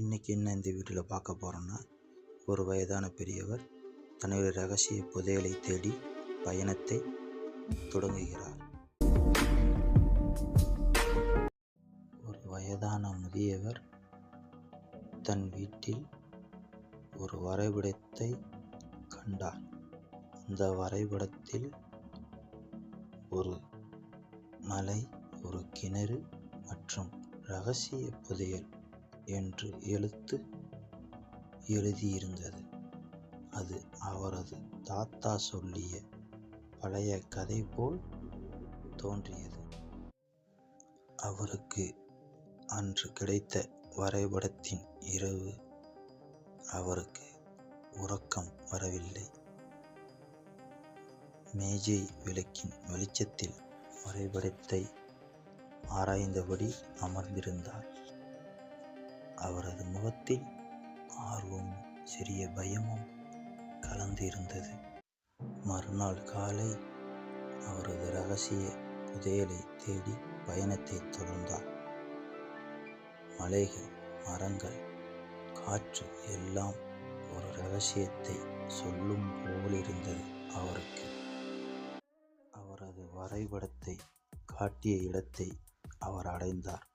இன்றைக்கி என்ன இந்த வீட்டில் பார்க்க போகிறோன்னா ஒரு வயதான பெரியவர் தன்னுடைய ரகசிய புதையலை தேடி பயணத்தை தொடங்குகிறார். ஒரு வயதான முதியவர் தன் வீட்டில் ஒரு வரைபடத்தை கண்டார். அந்த வரைபடத்தில் ஒரு மலை ஒரு கிணறு மற்றும் ரகசிய புதையல் என்று எழுத்து எழுதியிருந்தது. அது அவரது தாத்தா சொல்லிய பழைய கதை போல் தோன்றியது. அவருக்கு அன்று கிடைத்த வரைபடத்தின் இரவு அவருக்கு உறக்கம் வரவில்லை. மேஜை விளக்கின் வெளிச்சத்தில் வரைபடத்தை ஆராய்ந்தபடி அமர்ந்திருந்தார். அவரது முகத்தில் ஆர்வமும் சிறிய பயமும் கலந்திருந்தது. மறுநாள் காலை அவரது ரகசிய புதையலை தேடி பயணத்தை தொடர்ந்தார். மலைகள் மரங்கள் காற்று எல்லாம் ஒரு ரகசியத்தை சொல்லும் போலிருந்தது அவருக்கு. அவரது வரைபடத்தை காட்டிய இடத்தை அவர் அடைந்தார்.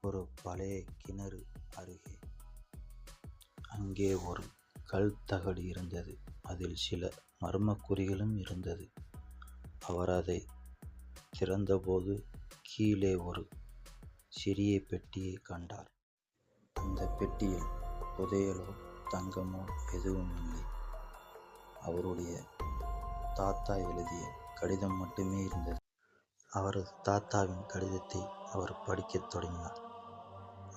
ஒரு பழைய கிணறு அருகே. அங்கே ஒரு கல் தகடு இருந்தது. அதில் சில மர்மக்குறிகளும் இருந்தது. அவர் அதை திறந்தபோது கீழே ஒரு சிறிய பெட்டியை கண்டார். அந்த பெட்டியில் புதையலோ தங்கமோ எதுவும் இல்லை அவருடைய தாத்தா எழுதிய கடிதம் மட்டுமே இருந்தது. அவரது தாத்தாவின் கடிதத்தை அவர் படிக்கத் தொடங்கினார்.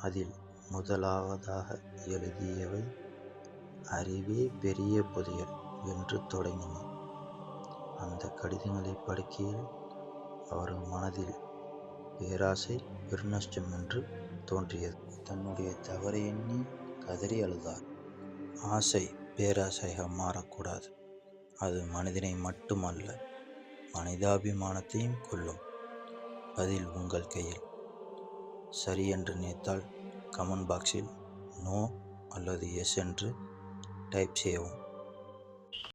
அதில் முதலாவதாக எழுதியவை அறிவே பெரிய புதையல் என்று தொடங்கின. அந்த கடிதங்களை படிக்கையில் அவரது மனதில் பேராசை பெருநஷ்டம் என்று தோன்றியது. தன்னுடைய தவறை எண்ணி கதறி அழுதார். ஆசை பேராசையாக மாறக்கூடாது. அது மனிதனை மட்டுமல்ல மனிதாபிமானத்தையும் கொள்ளும் பதில் உங்கள் கையில். சரி என்று நினைத்தால் கமெண்ட் பாக்ஸில் நோ அல்லது எஸ் என்று டைப் செய்யவும்.